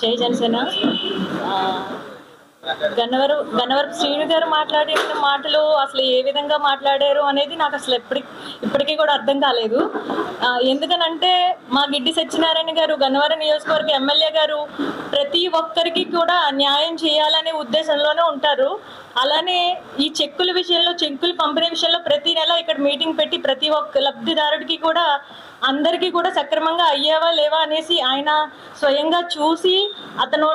జై జనసేన. ఆ, గన్నవరం గన్నవరపు శ్రీను గారు మాట్లాడిన మాటలు అసలు ఏ విధంగా మాట్లాడారు అనేది నాకు అసలు ఎప్పటి ఇప్పటికీ కూడా అర్థం కాలేదు. ఎందుకనంటే మా గిడ్డి సత్యనారాయణ గారు గన్నవరం నియోజకవర్గ ఎమ్మెల్యే గారు ప్రతి ఒక్కరికి కూడా న్యాయం చేయాలనే ఉద్దేశంలోనే ఉంటారు. అలానే ఈ చెక్కుల విషయంలో చెక్కులు పంపిణీ విషయంలో ప్రతి నెల ఇక్కడ మీటింగ్ పెట్టి ప్రతి ఒక్క లబ్ధిదారుడికి కూడా అందరికీ కూడా సక్రమంగా అయ్యేవా లేవా అనేసి ఆయన స్వయంగా చూసి అతను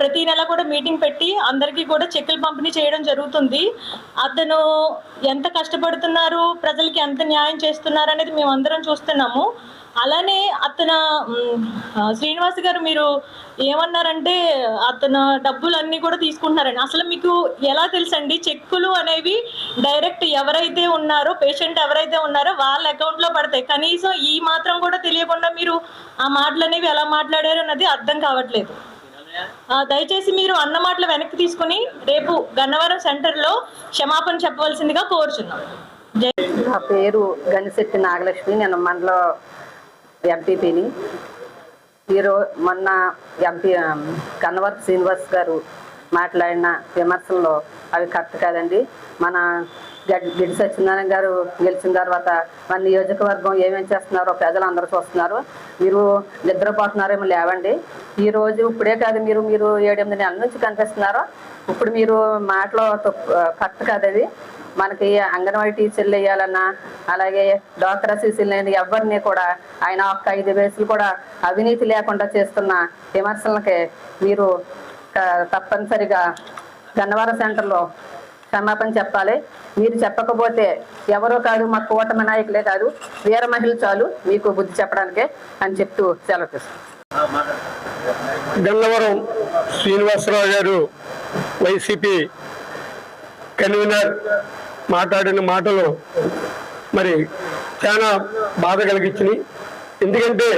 ప్రతి నెల కూడా మీటింగ్ పెట్టి అందరికీ కూడా చెక్కులు పంపిణీ చేయడం జరుగుతుంది. అతను ఎంత కష్టపడుతున్నారు ప్రజలకి ఎంత న్యాయం చేస్తున్నారు అనేది మేము అందరం చూస్తున్నాము. అలానే అతను శ్రీనివాస్ గారు మీరు ఏమన్నారంటే అతను డబ్బులు అన్నీ కూడా తీసుకుంటున్నారని. అసలు మీకు ఎలా తెలుసండి? చెక్కులు అనేవి డైరెక్ట్ ఎవరైతే ఉన్నారో పేషెంట్ ఎవరైతే ఉన్నారో వాళ్ళ అకౌంట్లో పడతాయి. కనీసం ఈ మాత్రం కూడా తెలియకుండా మీరు ఆ మాటలు అనేవి ఎలా మాట్లాడారు అన్నది అర్థం కావట్లేదు. దయచేసి మీరు అన్న మాటలు వెనక్కి తీసుకుని రేపు గన్నవరం సెంటర్లో క్షమాపణ చెప్పవలసిందిగా కోరుచున్నాం. నా పేరు గనిశెట్టి నాగలక్ష్మి. నేను మనలో ఎంపీపీని ఈరో మొన్న ఎంపీ um, కన్వర్ శ్రీనివాస్ గారు మాట్లాడిన విమర్శల్లో అవి కరెక్ట్ కాదండి. మన గడ్ గిడి సత్యనారాయణ గారు గెలిచిన తర్వాత మన నియోజకవర్గం ఏమేం చేస్తున్నారో ప్రజలు అందరూ చూస్తున్నారు. మీరు నిద్రపోతున్నారేమో లేవండి. ఈ రోజు ఇప్పుడే కాదు మీరు మీరు ఏడెనిమిది నెలల నుంచి కనిపిస్తున్నారో. ఇప్పుడు మీరు మాటలో కరెక్ట్ కాదు అది. మనకి అంగన్వాడీ టీచర్లు వేయాలన్నా అలాగే డాక్టర్ అసీసీలు ఎవరిని కూడా ఆయన ఒక్క ఐదు వేసులు కూడా అవినీతి లేకుండా చేస్తున్న విమర్శలకి మీరు తప్పనిసరిగా గన్నవరం సెంటర్లో క్షమాపణ చెప్పాలి. మీరు చెప్పకపోతే ఎవరో కాదు మా కూటమి నాయకులే కాదు వీర మహిళ చాలు మీకు బుద్ధి చెప్పడానికే అని చెప్తూ సెలవు తీసుకుంటాం గన్నవరం శ్రీనివాసరావు గారు వైసీపీ కన్వీనర్ మాట్లాడిన మాటలు మరి చాలా బాధ కలిగించినాయి. ఎందుకంటే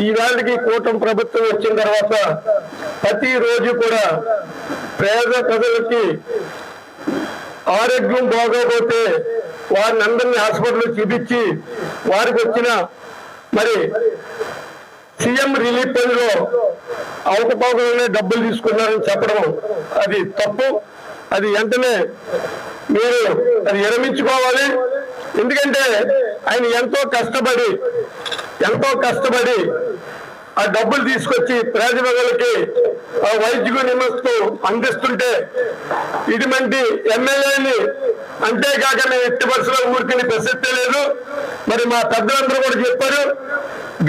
ఈవేళకి కూటమి ప్రభుత్వం వచ్చిన తర్వాత ప్రతిరోజు కూడా పేద ప్రజలకి ఆరోగ్యం బాగోకపోతే వారిని అందరినీ హాస్పిటల్లో చూపించి వారికి వచ్చిన మరి సీఎం రిలీఫ్ పనిలో లో డబ్బులు తీసుకున్నారని చెప్పడం అది తప్పు. అది వెంటనే మీరు అది విరమించుకోవాలి. ఎందుకంటే ఆయన ఎంతో కష్టపడి ఎంతో కష్టపడి ఆ డబ్బులు తీసుకొచ్చి ప్రజలకి ఆ వైద్యుకు నిమిస్తూ అందిస్తుంటే ఇటువంటి ఎమ్మెల్యేని అంతేకాక మేము ఎట్టి బస్సులో ఊరికి ప్రసక్తే లేదు. మరి మా పెద్దలందరూ కూడా చెప్పారు.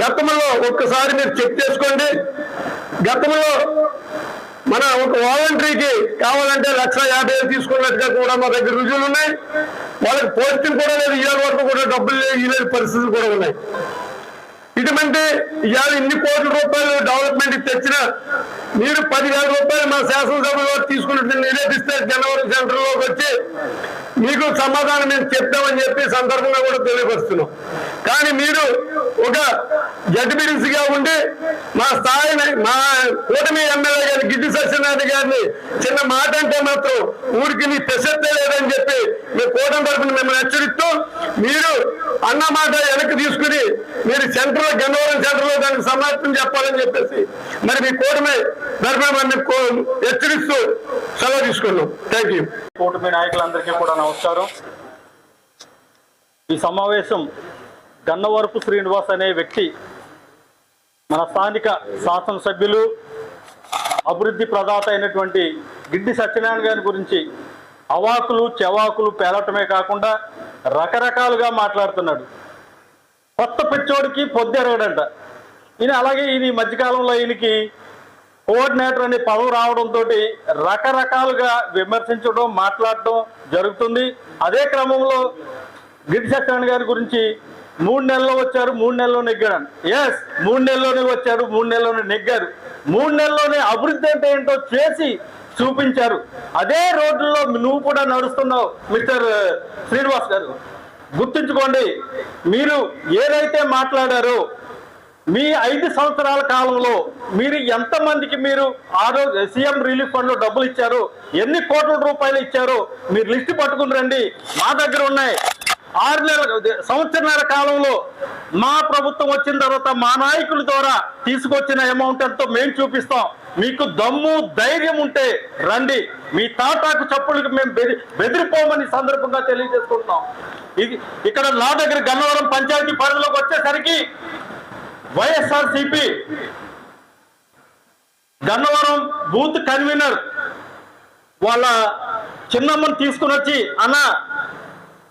గతంలో ఒక్కసారి మీరు చెక్ చేసుకోండి. గతంలో మన ఒక వాలంటరీకి కావాలంటే లక్ష యాభై వేలు తీసుకున్నట్టుగా కూడా మా దగ్గర రుజువులు ఉన్నాయి. వాళ్ళకి పోస్టింగ్ కూడా లేదు ఇవాళ వరకు కూడా డబ్బులు లేవు పరిస్థితులు కూడా ఉన్నాయి. ఇటువంటి ఇవాళ ఇన్ని కోట్ల రూపాయలు డెవలప్మెంట్ తెచ్చిన మీరు పదివేల రూపాయలు మా శాసనసభలో తీసుకున్నట్టు నివేదిస్తే జనవరి సెంటర్లోకి వచ్చి మీకు సమాధానం మేము చెప్తామని చెప్పి సందర్భంగా కూడా తెలియపరుస్తున్నాం. కానీ మీరు ఒక జడ్బిడిసిగా ఉండి మా స్థాయిని మా కూటమి ఎమ్మెల్యే గారి గిడ్డి సత్యనారాయణ గారిని చిన్న మాట అంటే మాత్రం ఊరికి నీ పెసెత్తలేదని లేదని చెప్పి మీ కూటమి తరఫున మిమ్మల్ని హెచ్చరిస్తూ మీరు అన్న మాట వెనక్కి తీసుకుని మీరు సెంట్రల్ గన్నవరం సెంటర్లో దానికి సమాధానం చెప్పాలని చెప్పేసి మరి మీ కూటమి ధర్మని హెచ్చరిస్తూ సెలవు తీసుకున్నాం. థ్యాంక్ యూ కూటమి నాయకులందరికీ కూడా నమస్కారం. ఈ సమావేశం గన్నవరపు శ్రీనివాస్ అనే వ్యక్తి మన స్థానిక శాసనసభ్యులు అభివృద్ధి ప్రదాత అయినటువంటి గిడ్డి సత్యనారాయణ గారి గురించి అవాకులు చెవాకులు పేలటమే కాకుండా రకరకాలుగా మాట్లాడుతున్నాడు. కొత్త పిచ్చోడికి పొద్దెరగడంట ఈయన అలాగే ఈయన ఈ మధ్యకాలంలో ఈయనకి కోఆర్డినేటర్ అనే పదవి రావడంతో రకరకాలుగా విమర్శించడం మాట్లాడటం జరుగుతుంది. అదే క్రమంలో గిరి సత్యనారాయణ గారి గురించి మూడు నెలల్లో వచ్చారు మూడు నెలల్లో నెగ్గాడు. ఎస్ మూడు నెలలోనే వచ్చారు మూడు నెలలోనే నెగ్గారు. మూడు నెలల్లోనే అభివృద్ధి అంటే ఏంటో చేసి చూపించారు. అదే రోడ్డులో నువ్వు కూడా నడుస్తున్నావు మిస్టర్ శ్రీనివాస్ గారు. గుర్తుంచుకోండి మీరు ఏదైతే మాట్లాడారో మీ ఐదు సంవత్సరాల కాలంలో మీరు ఎంతమందికి మీరు ఆరోగ్య సీఎం రిలీఫ్ ఫండ్లో డబ్బులు ఇచ్చారు ఎన్ని కోట్ల రూపాయలు ఇచ్చారో మీరు లిస్ట్ పట్టుకుని రండి. మా దగ్గర ఉన్నాయి. ఆరు నెలల సంవత్సరాల కాలంలో మా ప్రభుత్వం వచ్చిన తర్వాత మా నాయకుల ద్వారా తీసుకొచ్చిన అమౌంట్ ఎంతో మేము చూపిస్తాం. మీకు దమ్ము ధైర్యం ఉంటే రండి. మీ తాటాకు చప్పులకు మేము బెది బెదిరిపోమని సందర్భంగా తెలియజేసుకుంటున్నాం. ఇది ఇక్కడ నా దగ్గర గన్నవరం పంచాయతీ పరిధిలోకి వచ్చేసరికి వైఎస్ఆర్సిపి గన్నవరం బూత్ కన్వీనర్ వాళ్ళ చిన్నమ్మని తీసుకుని వచ్చి అన్న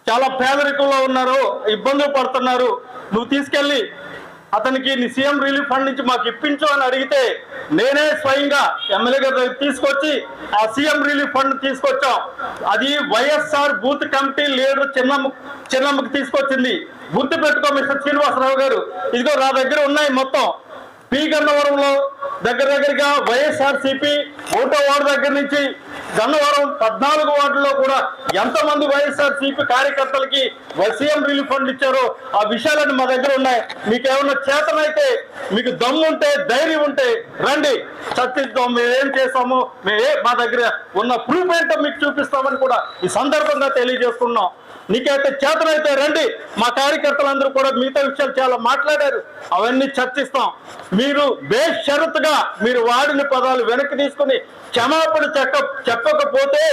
చాలా పేదరికంలో ఉన్నారు ఇబ్బందులు పడుతున్నారు నువ్వు తీసుకెళ్ళి అతనికి నీ సీఎం రిలీఫ్ ఫండ్ నుంచి మాకు ఇప్పించు అని అడిగితే నేనే స్వయంగా ఎమ్మెల్యే గారి దగ్గర తీసుకొచ్చి ఆ సీఎం రిలీఫ్ ఫండ్ తీసుకొచ్చాం. అది YSR booth committee leader Chinnamma చిన్నమ్మకి తీసుకొచ్చింది. గుర్తు పెట్టుకో మిస్టర్ శ్రీనివాసరావు గారు. ఇదిగో నా దగ్గర ఉన్నాయి మొత్తం. పి గన్నవరంలో దగ్గర దగ్గరగా వైఎస్ఆర్ సిపి వార్డు దగ్గర నుంచి గన్నవరం పద్నాలుగు వార్డులో కూడా ఎంతమంది వైఎస్ఆర్ సిపి కార్యకర్తలకి సీఎం రిలీఫ్ ఫండ్ ఇచ్చారో ఆ విషయాలన్నీ మా దగ్గర ఉన్నాయి. మీకు ఏమన్నా చేతనైతే మీకు దమ్ము ఉంటే ధైర్యం ఉంటే రండి. చర్చిద్దాం మేమేం చేస్తాము మేమే మా దగ్గర ఉన్న ప్రూఫ్ ఏంటో మీకు చూపిస్తామని కూడా ఈ సందర్భంగా తెలియజేస్తున్నాం నీకైతే చేతనైతే రండి. మా కార్యకర్తలందరూ కూడా మిగతా విషయాలు చాలా మాట్లాడారు. అవన్నీ చర్చిస్తాం. మీరు బేషరతుగా మీరు వాడిన పదాలు వెనక్కి తీసుకుని క్షమాపణ చెక్క చెప్పకపోతే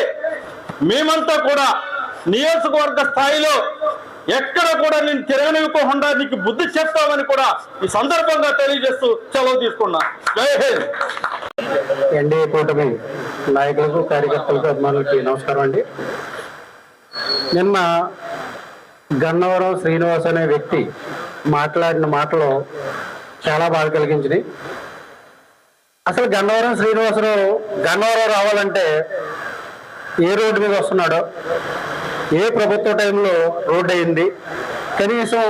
మేమంతా కూడా నియోజకవర్గ స్థాయిలో ఎక్కడ కూడా నేను తిరగనివ్వకుండా నీకు బుద్ధి చెప్తామని కూడా ఈ సందర్భంగా తెలియజేస్తూ సెలవు తీసుకున్నా. జై హింద్. ఎన్డీఏ కూటమి నాయకులకు కార్యకర్తలకు అభిమానులకి నమస్కారం అండి. నిన్న గన్నవరం శ్రీనివాస్ అనే వ్యక్తి మాట్లాడిన మాటలు చాలా బాధ కలిగించినాయి అసలు గన్నవరం శ్రీనివాసరావు గన్నవరం రావాలంటే ఏ రోడ్డు మీద వస్తున్నాడో ఏ ప్రభుత్వ టైంలో రోడ్డు అయింది కనీసం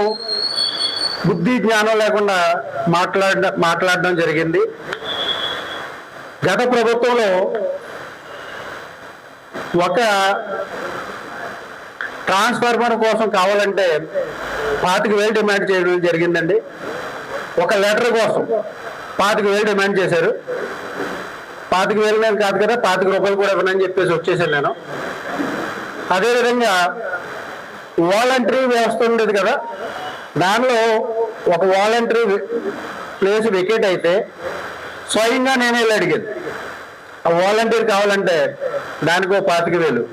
బుద్ధి జ్ఞానం లేకుండా మాట్లాడ మాట్లాడడం జరిగింది. గత ప్రభుత్వంలో ఒక ట్రాన్స్ఫార్మర్ కోసం కావాలంటే పాతిక వేలు డిమాండ్ చేయడం జరిగిందండి. ఒక లెటర్ కోసం పాతిక వేలు డిమాండ్ చేశారు. పాతిక వేలు నేను కాదు కదా పాతిక రూపాయలు కూడా ఇవ్వనని చెప్పేసి వచ్చేసాను నేను. అదేవిధంగా వాలంటరీ వ్యవస్థ ఉండేది కదా దానిలో ఒక వాలంటరీ ప్లేస్ వికెట్ అయితే స్వయంగా నేను వెళ్ళి అడిగాను. ఆ వాలంటీర్ కావాలంటే దానికి ఒక పాతిక వేలు.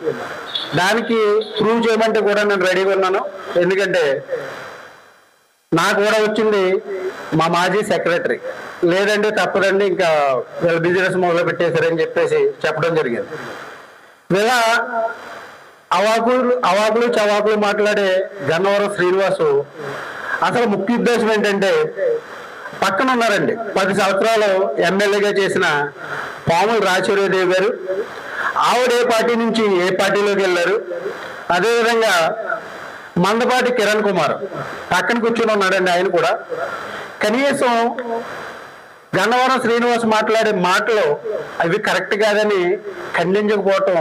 దానికి ప్రూవ్ చేయమంటే కూడా నేను రెడీగా ఉన్నాను. ఎందుకంటే నాకు కూడా వచ్చింది మా మాజీ సెక్రటరీ లేదంటే తప్పదండి ఇంకా వీళ్ళ బిజినెస్ మొదలు పెట్టేశారని చెప్పేసి చెప్పడం జరిగింది. ఇలా అవాకులు అవాకులు చవాకులు మాట్లాడే గన్నవరం శ్రీనివాసు అసలు ముఖ్య ఉద్దేశం ఏంటంటే పక్కన ఉన్నారండి. పది సంవత్సరాలు ఎమ్మెల్యేగా చేసిన పాముల రాజశేఖరరావు గారు ఆవిడ ఏ పార్టీ నుంచి ఏ పార్టీలోకి వెళ్ళారు? అదేవిధంగా మందపాటి కిరణ్ కుమార్ పక్కన కూర్చొని ఉన్నాడండి ఆయన కూడా. కనీసం గన్నవరం శ్రీనివాస్ మాట్లాడే మాటలు అవి కరెక్ట్ కాదని ఖండించకపోవటం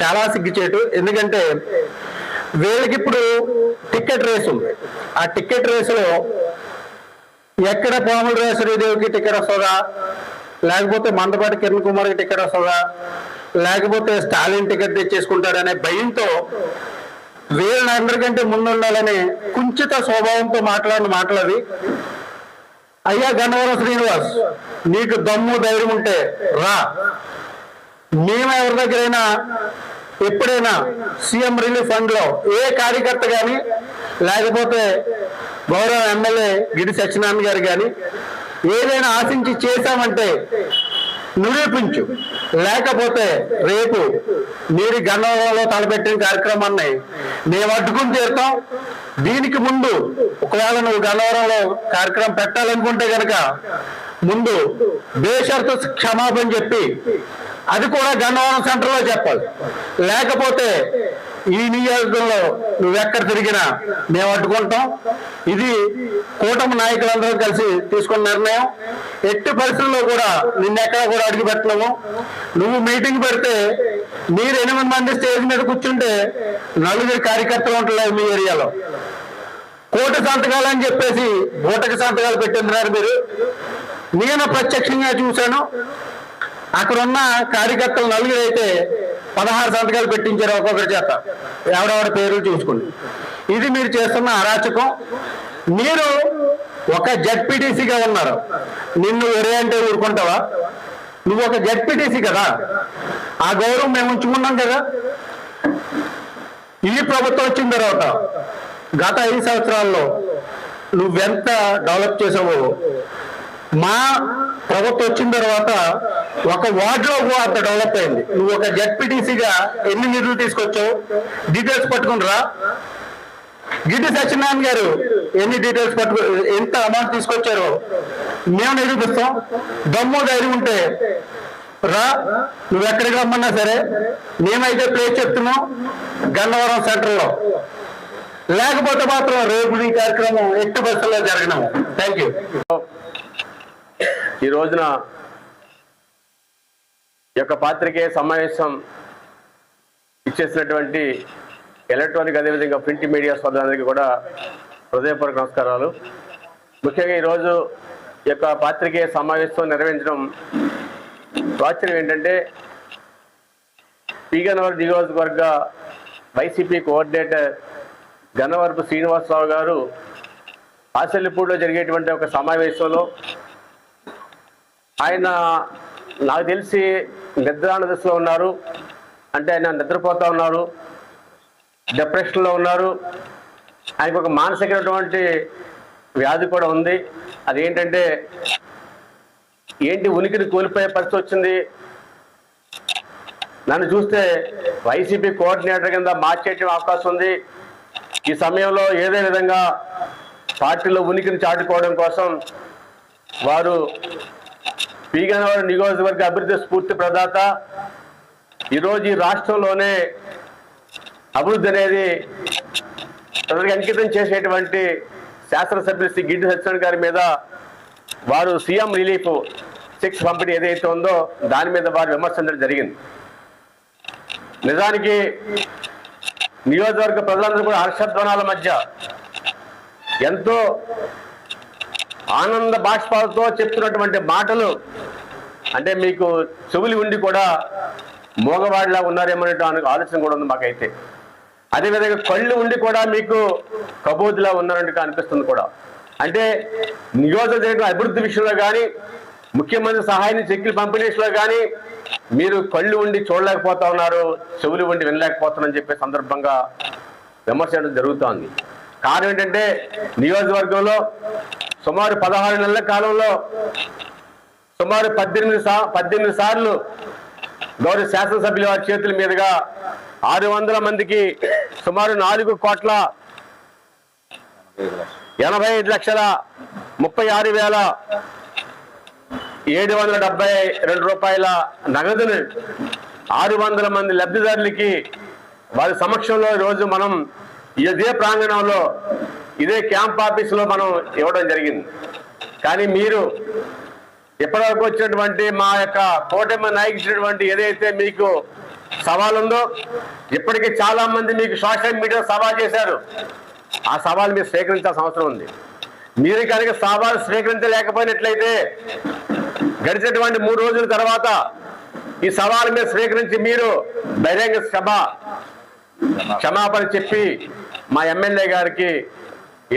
చాలా సిగ్గుచేటు. ఎందుకంటే వీళ్ళకి ఇప్పుడు టికెట్ రేసు ఉంది. ఆ టికెట్ రేసులో ఎక్కడ పాముల రేసరీదేవికి టికెట్ వస్తుందా? లేకపోతే మందపాటి కిరణ్ కుమార్కి టికెట్ వస్తుందా? లేకపోతే స్టాలిన్ టికెట్ తెచ్చేసుకుంటాడనే భయంతో వీళ్ళందరికంటే ముందుండాలని కుంచిత స్వభావంతో మాట్లాడిన మాటలు అయ్యా గన్నవరం శ్రీనివాస్ నీకు దమ్ము ధైర్యం ఉంటే రా. మేము ఎవరి దగ్గరైనా ఎప్పుడైనా సీఎం రిలీఫ్ ఫండ్లో ఏ కార్యకర్త కానీ లేకపోతే గౌరవ ఎమ్మెల్యే గిడి సత్యనారాయణ గారు కానీ ఏదైనా ఆశించి చేశామంటే నిరూపించు. లేకపోతే రేపు మీరు గన్నవరంలో తలపెట్టిన కార్యక్రమాన్ని మేము అడ్డుకుని తీరుతాం దీనికి ముందు ఒకవేళ నువ్వు గన్నవరంలో కార్యక్రమం పెట్టాలనుకుంటే కనుక ముందు బేషరతు క్షమాపణ చెప్పి అది కూడా గన్నవరం సెంటర్లో చెప్పాలి. లేకపోతే ఈ నియోజకంలో నువ్వెక్కడ తిరిగినా మేము అడ్డుకుంటాం. ఇది కూటమి నాయకులందరూ కలిసి తీసుకున్న నిర్ణయం. ఎట్టి పరిస్థితుల్లో కూడా నిన్నెక్కడ కూడా అడిగి పెట్టలేము. నువ్వు మీటింగ్ పెడితే మీరు ఎనిమిది మంది స్టేజ్ మీద కూర్చుంటే నలుగురు కార్యకర్తలు ఉంటలేదు మీ ఏరియాలో. కోట సంతకాలు అని చెప్పేసి బూటకి సంతకాలు పెట్టింటున్నారు మీరు. నేను ప్రత్యక్షంగా చూశాను. అక్కడ ఉన్న కార్యకర్తలు నలుగురు అయితే పదహారు సంతకాలు పెట్టించారు ఒక్కొక్కరి చేత. ఎవడెవడ పేర్లు చూసుకోండి. ఇది మీరు చేస్తున్న అరాచకం. మీరు ఒక జడ్పీటీసీగా ఉన్నారు. నిన్ను ఒరే అంటే ఊరుకుంటావా? నువ్వు ఒక జడ్పీటీసీ కదా? ఆ గౌరవం మేము ఉంచుకున్నాం కదా? ఈ ప్రభుత్వం వచ్చిన తర్వాత గత ఐదు సంవత్సరాల్లో నువ్వెంత డెవలప్ చేసావో మా ప్రభుత్వం వచ్చిన తర్వాత ఒక వార్డులో అంత డెవలప్ అయింది. నువ్వు ఒక జడ్పీటీసీగా ఎన్ని నిధులు తీసుకొచ్చావు? డీటెయిల్స్ పట్టుకుని రా గిడ్డి సత్యనారాయణ గారు ఎన్ని డీటెయిల్స్ పట్టుకు ఎంత అమౌంట్ తీసుకొచ్చారో మేము నిరూపిస్తాం. దమ్ము ధైర్యం ఉంటే రా. నువ్వు ఎక్కడికి రమ్మన్నా సరే మేమైతే ప్లేస్ చెప్తున్నాం గన్నవరం సెంటర్లో. లేకపోతే మాత్రం రేపు ఈ కార్యక్రమం ఎట్టి బస్సులో జరగడం థ్యాంక్ యూ ఈ రోజున ఈ యొక్క పాత్రికేయ సమావేశం ఇచ్చేసినటువంటి ఎలక్ట్రానిక్ అదేవిధంగా ప్రింట్ మీడియా సోదరులందరికీ కూడా హృదయపూర్వక నమస్కారాలు. ముఖ్యంగా ఈరోజు ఈ యొక్క పాత్రికేయ సమావేశం నిర్వహించడం ఆశ్చర్యం ఏంటంటే పీగనవర్ నియోజకవర్గ వైసీపీ కోఆర్డినేటర్ గన్నవరపు శ్రీనివాసరావు గారు ఆశల్లిపూడిలో జరిగేటువంటి ఒక సమావేశంలో ఆయన నాకు తెలిసి నిద్రాణ దశలో ఉన్నారు. అంటే ఆయన నిద్రపోతూ ఉన్నారు. డిప్రెషన్లో ఉన్నారు. ఆయనకు ఒక మానసికమైనటువంటి వ్యాధి కూడా ఉంది. అదేంటంటే ఏంటి ఉనికిని కోల్పోయే పరిస్థితి వచ్చింది? నన్ను చూస్తే వైసీపీ కోఆర్డినేటర్ కింద మార్చేసే అవకాశం ఉంది. ఈ సమయంలో ఏదే విధంగా పార్టీలో ఉనికిని చాటుకోవడం కోసం వారు పీగనవరం నియోజకవర్గ అభివృద్ధి స్ఫూర్తి ప్రదాత. ఈరోజు ఈ రాష్ట్రంలోనే అభివృద్ధి అనేది ప్రజలకు అంకితం చేసేటువంటి శాసనసభ్యులు శ్రీ గిడ్డి సత్యనారాయణ గారి మీద వారు సీఎం రిలీఫ్ సిక్స్ పంపిణీ ఏదైతే ఉందో దాని మీద వారు విమర్శించడం జరిగింది. నిజానికి నియోజకవర్గ ప్రజలందరూ కూడా హర్షధ్వనాల మధ్య ఎంతో ఆనంద బాష్పాలతో చెప్తున్నటువంటి మాటలు అంటే మీకు చెవులు ఉండి కూడా మోగవాడిలా ఉన్నారేమో ఆలోచన కూడా ఉంది మాకైతే. అదేవిధంగా కళ్ళు ఉండి కూడా మీకు కబోతులా ఉన్నారంటే అనిపిస్తుంది కూడా. అంటే నియోజకవర్గ అభివృద్ధి విషయంలో కానీ ముఖ్యమంత్రి సహాయాన్ని చెక్కులు పంపిణీలో కానీ మీరు కళ్ళు ఉండి చూడలేకపోతా ఉన్నారు చెవులు ఉండి వినలేకపోతున్నారని చెప్పే సందర్భంగా విమర్శ జరుగుతోంది. కారణం ఏంటంటే నియోజకవర్గంలో సుమారు పదహారు నెలల కాలంలో సుమారు పద్దెనిమిది సా పద్దెనిమిది సార్లు గౌరవ శాసనసభ్యుల వారి చేతుల మీదుగా ఆరు వందల మందికి సుమారు నాలుగు కోట్ల ఎనభై ఐదు లక్షల ముప్పై ఆరు వేల ఏడు వందల డెబ్బై రెండు రూపాయల నగదును ఆరు వందల మంది లబ్ధిదారులకి వారి సమక్షంలో ఈరోజు మనం ఇదే ప్రాంగణంలో ఇదే క్యాంప్ ఆఫీసులో మనం ఇవ్వడం జరిగింది. కానీ మీరు ఇప్పటివరకు వచ్చినటువంటి మా యొక్క కూటమి నాయకుడినటువంటి ఏదైతే మీకు సవాల్ ఉందో ఇప్పటికీ చాలా మంది మీకు సోషల్ మీడియా సవాల్ చేశారు. ఆ సవాల్ మీరు స్వీకరించాల్సిన అవసరం ఉంది. మీరు కనుక సవాల్ స్వీకరించలేకపోయినట్లయితే గడిచినటువంటి మూడు రోజుల తర్వాత ఈ సవాల్ మీద స్వీకరించి మీరు బహిరంగ సభ క్షమాపణ చెప్పి మా ఎమ్మెల్యే గారికి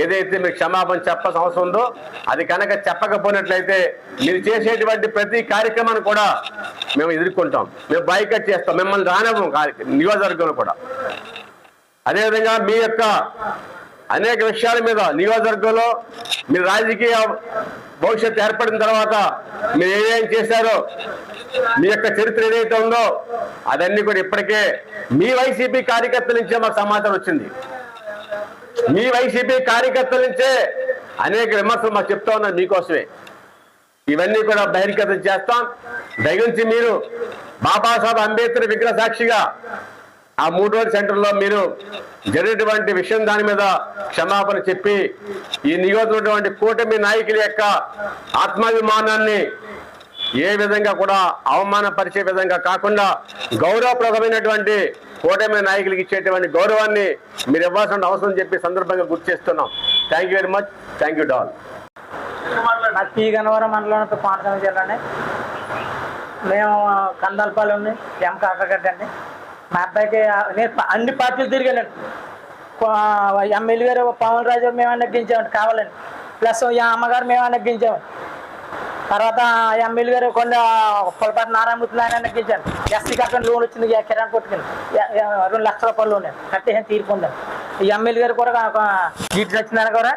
ఏదైతే మీరు క్షమాపణ చెప్పాల్సిన అవసరం ఉందో అది కనుక చెప్పకపోయినట్లయితే మీరు చేసేటువంటి ప్రతి కార్యక్రమాన్ని కూడా మేము ఎదుర్కొంటాం. మేము బైకట్ చేస్తాం. మిమ్మల్ని రానివ్వం నియోజకవర్గంలో కూడా. అదేవిధంగా మీ యొక్క అనేక విషయాల మీద నియోజకవర్గంలో మీరు రాజకీయ భవిష్యత్తు ఏర్పడిన తర్వాత మీరు ఏమేం చేశారో మీ యొక్క చరిత్ర ఏదైతే ఉందో అదన్నీ కూడా ఇప్పటికే మీ వైసీపీ కార్యకర్తల నుంచే మాకు సమాచారం వచ్చింది. మీ వైసీపీ కార్యకర్తల నుంచే అనేక విమర్శలు మాకు చెప్తా ఉన్నారు మీకోసమే. ఇవన్నీ కూడా బహిర్గతం చేస్తాం. దయగుంచి మీరు బాబాసాహెబ్ అంబేద్కర్ విగ్రహ సాక్షిగా ఆ మూడు రోజుల సెంటర్లో మీరు జరిగినటువంటి విషయం దాని మీద క్షమాపణ చెప్పి ఈ నియోజకవర్గం కూటమి నాయకుల యొక్క ఆత్మాభిమానాన్ని ఏ విధంగా కూడా అవమానపరిచే విధంగా కాకుండా గౌరవప్రదమైనటువంటి కూటమి నాయకులకి ఇచ్చేటువంటి గౌరవాన్ని మీరు ఇవ్వాల్సిన అవసరం చెప్పి సందర్భంగా గుర్తు చేస్తున్నాం. Thank you very much thank you doll నా పీ గన్నవరం మండలం కోనసీమ మేము కందాలపాలెం ఎం కాకగడ్డ అండి. మా అబ్బాయికి నేను అన్ని పార్టీలు తిరిగానండి ఎమ్మెల్యే గారు పవన్ రాజు మేము నెగ్గించామండి కావాలని ప్లస్ ఈ అమ్మగారు మేము నెగ్గించాము తర్వాత ఎమ్మెల్యే గారు కొండ పొలపాటి నారాయణమూర్తి ఆయన గెలిచాను ఎస్సీ కట్టడం లోన్ వచ్చింది కిరాణ్ కొట్టుకుని రెండు లక్షల రూపాయలు లోన్. కట్టేసి తీరుకుందాం. ఈ ఎమ్మెల్యే గారు కూడా ఒక వచ్చిందని కూడా.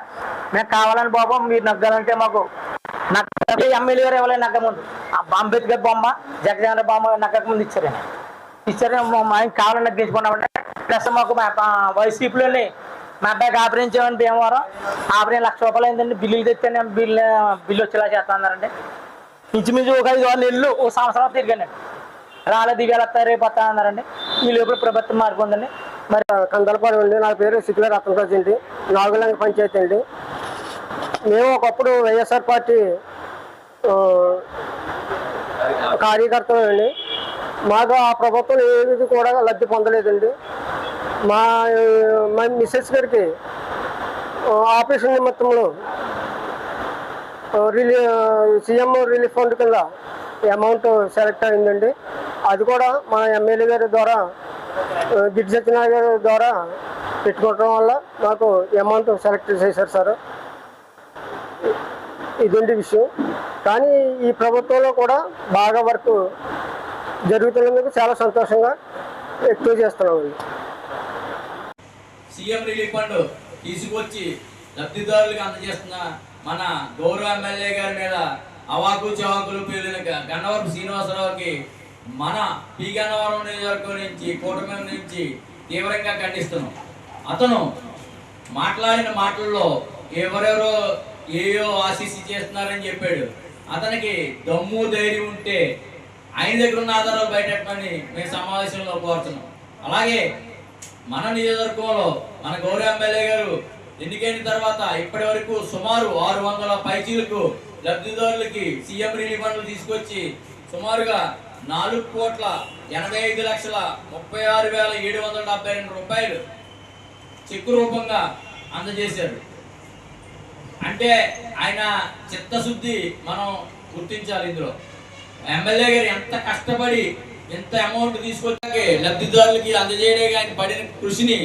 మేము కావాలని బాబు మీరు నగ్గాలంటే మాకు నాకు ఎమ్మెల్యే గారు ఇవ్వలేదు నగ్గ ముందు. అంబేద్కర్ బొమ్మ జగజగన్ బొమ్మ నగ్గక ముందు ఇచ్చారు ఇచ్చారు మా ఆయన కావాలని నగ్గించుకున్నామంటే ప్లస్ మాకు వైసీపీలోనే మా వైసీపీలోని మా అబ్బాయికి ఆపరించామని భీమవరం? ఆపరేషన్ లక్ష రూపాయలు అయిందండి. బిల్లులు తెచ్చాను బిల్లు బిల్లు వచ్చేలా చేస్తున్నారండి ఇంచుమించు ఒక ఐదు ఆరు నెలలు ఒక సంవత్సరం తిరిగానండి. రాలేదు ఇవాళ వస్తా రేపు వస్తా అన్నారండి. ఈ లోపల ప్రభుత్వం మారిపోయిందండి మరి కందలపాడు ఉంది నా పేరు సిక్కుల రత్నరాజు అండి. నాగులంగ పంచాయతీ అండి. మేము ఒకప్పుడు వైఎస్ఆర్ పార్టీ కార్యకర్తలు అండి. మాకు ఆ ప్రభుత్వం ఏది కూడా లబ్ధి పొందలేదండి. మా మా మిస్సెస్ గారికి ఆపరేషన్ నిమిత్తంలో రిలీ సీఎం రిలీఫ్ ఫండ్ కింద అమౌంట్ సెలెక్ట్ అయిందండి. అది కూడా మా ఎమ్మెల్యే గారి ద్వారా గిడ్డి సత్యనారాయణ గారి ద్వారా పెట్టుకోవటం వల్ల నాకు అమౌంట్ సెలెక్ట్ చేశారు సార్. ఇదండి విషయం. కానీ ఈ ప్రభుత్వంలో కూడా బాగా వర్క్ జరుగుతున్నందుకు చాలా సంతోషంగా ఎక్కువ చేస్తున్నామండి. సీఎం రిలీఫ్ ఫండ్ తీసుకొచ్చి లబ్ధిదారులకు అందజేస్తున్న మన గౌరవ ఎమ్మెల్యే గారి మీద అవాకు చవాకులు పేలిన గ- గన్నవరపు శ్రీనివాసరావుకి మన పి. గన్నవరం నియోజకవర్గం నుంచి కూటమి నుంచి తీవ్రంగా ఖండిస్తున్నాం. అతను మాట్లాడిన మాటల్లో ఎవరెవరో ఏయో ఆశీస్సు చేస్తున్నారని చెప్పాడు. అతనికి దమ్ము ధైర్యం ఉంటే ఆయన దగ్గర ఉన్న ఆధారాలు బయటపడమని మేము సమావేశంలో కోరుతున్నాం. అలాగే మన నియోజకవర్గంలో మన గౌరవ ఎమ్మెల్యే గారు ఎన్నికైన తర్వాత ఇప్పటి వరకు సుమారు ఆరు వందల పైచీలకు లబ్ధిదారులకి సీఎం రిలీఫ్ ఫండ్లు తీసుకొచ్చి సుమారుగా నాలుగు కోట్ల ఎనభై ఐదు లక్షల ముప్పై ఆరు వేల ఏడు వందల డెబ్బై రెండు రూపాయలు చెక్కు రూపంగా అందజేశారు. అంటే ఆయన చిత్తశుద్ధి మనం గుర్తించాలి ఇందులో. ఎమ్మెల్యే గారు ఎంత కష్టపడి ఎంత అమౌంట్ తీసుకొచ్చాకే లబ్ధిదారులకి అందజేయడానికి ఆయన పడిన కృషిని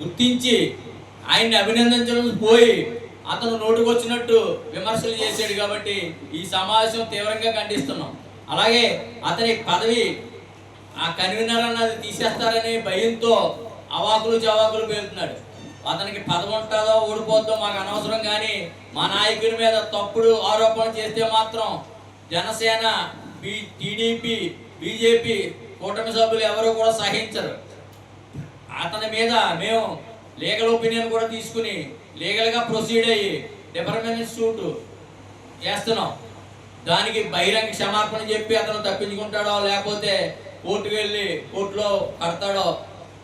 గుర్తించి ఆయన్ని అభినందించడం పోయి అతను నోటుకొచ్చినట్టు విమర్శలు చేశాడు కాబట్టి ఈ సమావేశం తీవ్రంగా ఖండిస్తున్నాం. అలాగే అతని పదవి ఆ కన్వీనర్ అన్నది తీసేస్తారనే భయంతో అవాకులు చవాకులు పేరుతున్నాడు అతనికి పదవి ఉంటుందో ఓడిపోద్దో మాకు అనవసరం కానీ మా నాయకుడి మీద తప్పుడు ఆరోపణలు చేస్తే మాత్రం జనసేన బి టీడీపీ బీజేపీ కూటమి సభ్యులు ఎవరు కూడా సహించరు. అతని మీద మేము లీగల్ ఒపీనియన్ కూడా తీసుకుని లీగల్గా ప్రొసీడ్ అయ్యి డిపార్ట్మెంట్ సూట్ చేస్తున్నాం. దానికి బహిరంగ క్షమాపణ చెప్పి అతను తప్పించుకుంటాడో లేకపోతే కోర్టు వెళ్ళి కోర్టులో కడతాడో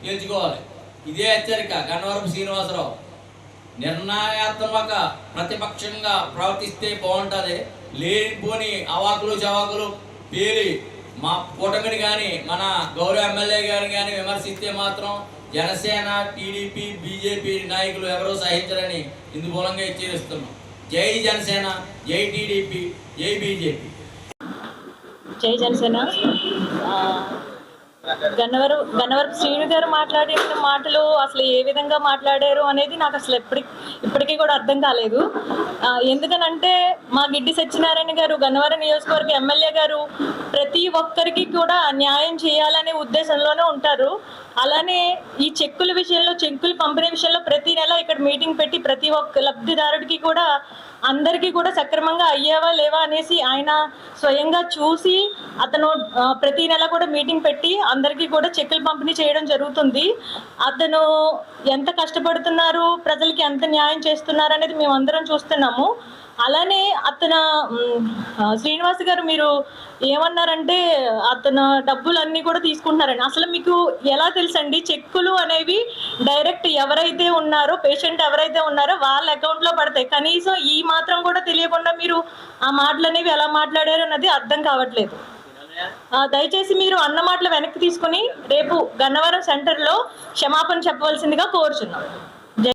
తేల్చుకోవాలి ఇదే హెచ్చరిక గన్నవరపు శ్రీనివాసరావు. నిర్ణయాత్మక ప్రతిపక్షంగా ప్రవర్తిస్తే బాగుంటుంది. లేనిపోని అవాకులు చవాకులు పేలి మా కూటమిని కానీ మన గౌరవ ఎమ్మెల్యే గారిని కానీ విమర్శిస్తే మాత్రం జనసేన టీడీపీ బీజేపీ నాయకులు ఎవరూ సహించరని ఇందు మూలంగా హెచ్చరిస్తున్నాం. జై జనసేన జై టీడీపీ జై బీజేపీ. జై జనసేన. ఆ, గన్నవరం గన్నవరపు శ్రీను గారు మాట్లాడిన మాటలు అసలు ఏ విధంగా మాట్లాడారు అనేది నాకు అసలు ఎప్పటి ఇప్పటికీ కూడా అర్థం కాలేదు. ఎందుకనంటే మా గిడ్డి సత్యనారాయణ గారు గన్నవరం నియోజకవర్గ ఎమ్మెల్యే గారు ప్రతి ఒక్కరికి కూడా న్యాయం చేయాలనే ఉద్దేశంలోనే ఉంటారు. అలానే ఈ చెక్కుల విషయంలో చెక్కులు పంపిణీ విషయంలో ప్రతి నెల ఇక్కడ మీటింగ్ పెట్టి ప్రతి ఒక్క లబ్ధిదారుడికి కూడా అందరికీ కూడా సక్రమంగా అయ్యేవా లేవా అనేసి ఆయన స్వయంగా చూసి అతను ప్రతి నెల కూడా మీటింగ్ పెట్టి అందరికీ కూడా చెక్కులు పంపిణీ చేయడం జరుగుతుంది. అతను ఎంత కష్టపడుతున్నారు ప్రజలకి ఎంత న్యాయం చేస్తున్నారు అనేది మేము అందరం చూస్తున్నాము. అలానే అతను శ్రీనివాస్ గారు మీరు ఏమన్నారంటే అతను డబ్బులు అన్నీ కూడా తీసుకుంటున్నారని. అసలు మీకు ఎలా తెలుసండి? చెక్కులు అనేవి డైరెక్ట్ ఎవరైతే ఉన్నారో పేషెంట్ ఎవరైతే ఉన్నారో వాళ్ళ అకౌంట్లో పడతాయి. కనీసం ఈ మాత్రం కూడా తెలియకుండా మీరు ఆ మాటలు అనేవి ఎలా మాట్లాడారు అన్నది అర్థం కావట్లేదు. దయచేసి మీరు అన్న మాటలు వెనక్కి తీసుకుని రేపు గన్నవరం సెంటర్లో క్షమాపణ చెప్పవలసిందిగా కోరుచున్నాం.